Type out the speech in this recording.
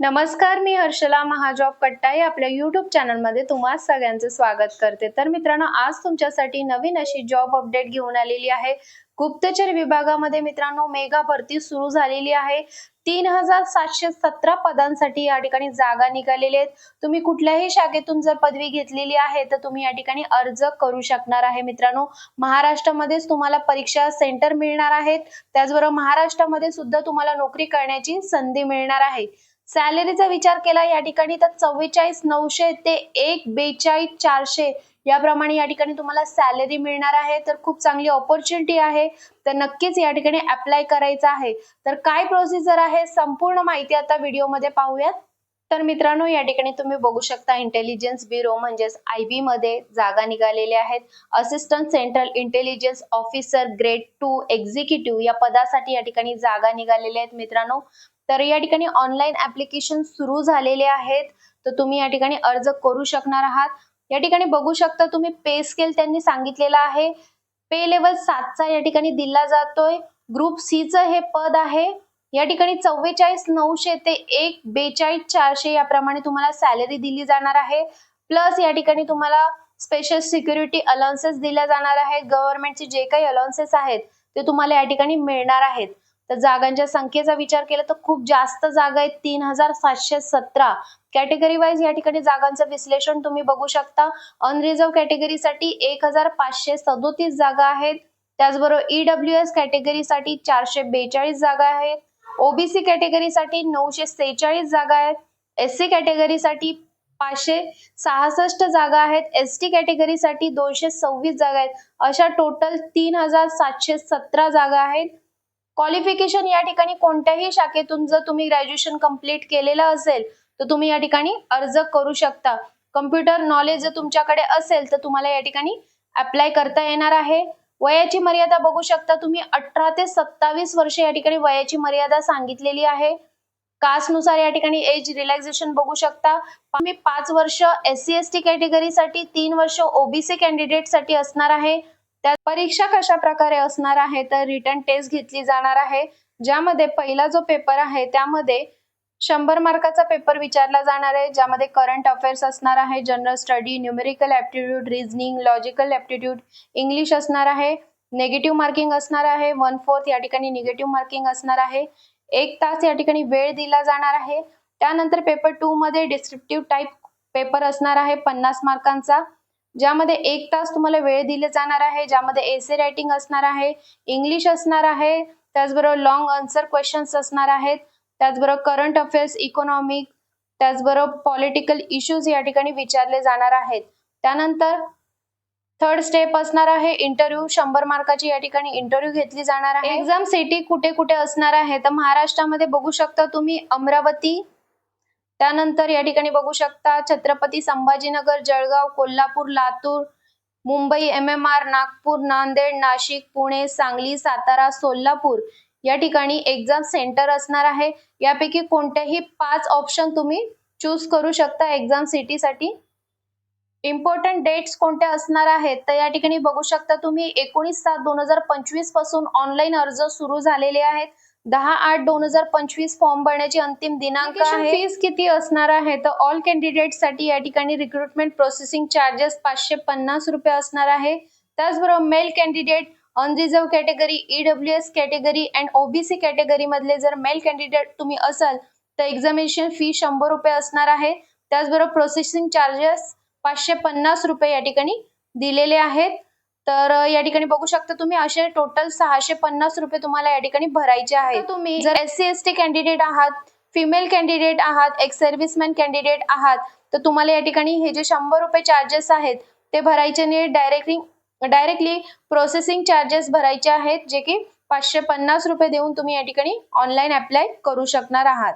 नमस्कार मी हर्षला महाजॉब कट्टाई. आपल्या युट्यूब चॅनलमध्ये तुम्हा सगळ्यांचं स्वागत करते. तर मित्रांनो आज तुमच्यासाठी नवीन अशी जॉब अपडेट घेऊन आलेली आहे. गुप्तचर विभागामध्ये मित्रांनो मेगा भरती सुरू झालेली आहे. तीन हजार सातशे सतरा पदांसाठी या ठिकाणी जागा निघालेल्या आहेत. तुम्ही कुठल्याही शाखेतून जर पदवी घेतलेली आहे तर तुम्ही या ठिकाणी अर्ज करू शकणार आहे मित्रांनो. महाराष्ट्रामध्येच तुम्हाला परीक्षा सेंटर मिळणार आहेत. त्याचबरोबर महाराष्ट्रामध्ये सुद्धा तुम्हाला नोकरी करण्याची संधी मिळणार आहे. सॅलरीचा विचार केला या ठिकाणी तर चव्वेचाळीस नऊशे ते एक बेचाळीस चारशे याप्रमाणे या ठिकाणी तुम्हाला सॅलरी मिळणार आहे. तर खूप चांगली ऑपॉर्च्युनिटी आहे. तर नक्कीच या ठिकाणी अप्लाय करायचं आहे. तर काय प्रोसिजर आहे संपूर्ण माहिती आता व्हिडिओमध्ये पाहूयात. तर मित्रांनो या ठिकाणी तुम्ही बघू शकता इंटेलिजन्स ब्युरो म्हणजेच आय बी मध्ये जागा निघालेल्या आहेत. Assistant central intelligence officer grade two executive या पदासाठी या ठिकाणी जागा निघालेल्या आहेत मित्रांनो. तर या ठिकाणी ऑनलाईन ऍप्लिकेशन सुरू झालेले आहेत. तर तुम्ही या ठिकाणी अर्ज करू शकणार आहात. या ठिकाणी बघू शकता तुम्ही पे स्केल त्यांनी सांगितलेला आहे. पे लेवल सातचा या ठिकाणी दिला जातोय. ग्रुप सीचं हे पद आहे. या ठिकाणी चव्वेचाळीस नऊशे ते एक बेचाळीस चारशे याप्रमाणे तुम्हाला सॅलरी दिली जाणार आहे. प्लस या ठिकाणी तुम्हाला स्पेशल सिक्युरिटी अलाउन्सेस दिल्या जाणार आहेत. गव्हर्नमेंटचे जे काही अलाउन्सेस आहेत ते तुम्हाला या ठिकाणी मिळणार आहेत. तर जागांच्या संख्येचा विचार केला तर खूप जास्त जागा आहेत. तीन हजार सातशे सतरा. कॅटेगरी वाईज या ठिकाणी जागांचं विश्लेषण तुम्ही बघू शकता. अनरिझर्व कॅटेगरीसाठी एक हजार पाचशे सदोतीस जागा आहेत. त्याचबरोबर ईडब्ल्यू एस कॅटेगरीसाठी चारशे बेचाळीस जागा आहेत. ओबीसी कॅटेगरीसाठी नऊशे सेहेचाळीस जागा आहेत. एस सी कॅटेगरीसाठी पाचशे सहासष्ट जागा आहेत. एस टी कॅटेगरीसाठी दोनशे सव्वीस जागा आहेत. अशा टोटल तीन हजार सातशे सतरा जागा आहेत. क्वालिफिकेशन या ठिकाणी कोणत्याही शाखेतून जर तुम्ही ग्रॅज्युएशन कंप्लीट केलेलं असेल तर तुम्ही या ठिकाणी अर्ज करू शकता. कम्प्युटर नॉलेज जर तुमच्याकडे असेल तर तुम्हाला या ठिकाणी अप्लाय करता येणार आहे. वयाची मर्यादा बघू शकता तुम्ही अठरा ते सत्तावीस वर्ष या ठिकाणी वयाची मर्यादा सांगितलेली आहे. कास्टनुसार या ठिकाणी एज रिलॅक्सेशन बघू शकता. तुम्ही पाच वर्ष एस सी एस टी कॅटेगरीसाठी तीन वर्ष ओबीसी कॅन्डिडेटसाठी असणार आहे. त्या परीक्षा कशा प्रकारे असणार आहे तर रिटर्न टेस्ट घेतली जाणार आहे ज्यामध्ये पहिला जो पेपर आहे त्यामध्ये शंभर मार्काचा पेपर विचारला जाणार आहे ज्यामध्ये करंट अफेअर्स असणार आहे general study numerical aptitude reasoning logical aptitude English असणार आहे नेगेटिव्ह मार्किंग असणार आहे वन फोर्थ या ठिकाणी निगेटिव्ह मार्किंग असणार आहे एक तास या ठिकाणी वेळ दिला जाणार आहे त्यानंतर पेपर टू मध्ये डिस्क्रिप्टिव्ह टाईप पेपर असणार आहे पन्नास मार्कांचा ज्यामध्ये एक तास तुम्हाला वेळ दिले जाणार आहे ज्यामध्ये एसे रायटिंग असणार आहे इंग्लिश असणार आहे त्याचबरोबर लॉंग आन्सर क्वेश्चन्स असणार आहेत त्याचबरोबर करंट अफेअर्स इकॉनॉमिक त्याचबरोबर पॉलिटिकल इश्यूज या ठिकाणी विचारले जाणार आहेत. त्यानंतर थर्ड स्टेप असणार आहे इंटरव्ह्यू शंभर मार्काची या ठिकाणी इंटरव्ह्यू घेतली जाणार आहे. एक्झाम सिटी कुठे कुठे असणार आहे? तर महाराष्ट्रामध्ये बघू शकता तुम्ही अमरावती त्यानंतर या ठिकाणी बघू शकता Chhatrapati Sambhajinagar Jalgaon Kolhapur Latur Mumbai M M R Nagpur Nanded Nashik Pune Sangli Satara Solapur या ठिकाणी एक्झाम सेंटर असणार आहे. यापैकी कोणत्याही पाच ऑप्शन तुम्ही चूज करू शकता एक्झाम सिटी साठी. इम्पॉर्टंट डेट्स कोणत्या असणार आहेत? तर या ठिकाणी बघू शकता तुम्ही एकोणीस सात दोन हजार पंचवीसपासून ऑनलाईन अर्ज सुरू झालेले आहेत. दहा आठ दोन हजार पंचवीस फॉर्म भरण्याची अंतिम दिनांक आहे. फीस किती असणार आहे? तर ऑल कॅन्डिडेटसाठी या ठिकाणी रिक्रुटमेंट प्रोसेसिंग चार्जेस पाचशे पन्नास रुपये असणार आहे. त्याचबरोबर male candidate unreserved category EW S category and OBC category मधले जर मेल कॅन्डिडेट तुम्ही असाल तर एक्झामिनेशन फी शंभर रुपये असणार आहे. त्याचबरोबर प्रोसेसिंग चार्जेस पाचशे पन्नास रुपये या ठिकाणी दिलेले आहेत. तर या ठिकाणी बघू शकता तुम्ही असे टोटल सहाशे पन्नास रुपये तुम्हाला या ठिकाणी भरायचे आहेत. तुम्ही जर S C S T candidate आहात फिमेल कॅन्डिडेट आहात एक्स सर्व्हिसमॅन कॅन्डिडेट आहात तर तुम्हाला या ठिकाणी हे जे शंभर रुपये चार्जेस आहेत ते भरायचे नाही डायरेक्टली डायरेक्टली प्रोसेसिंग चार्जेस भरायचे आहेत जे की पाचशे पन्नास रुपये देऊन तुम्ही या ठिकाणी ऑनलाईन अप्लाय करू शकणार आहात.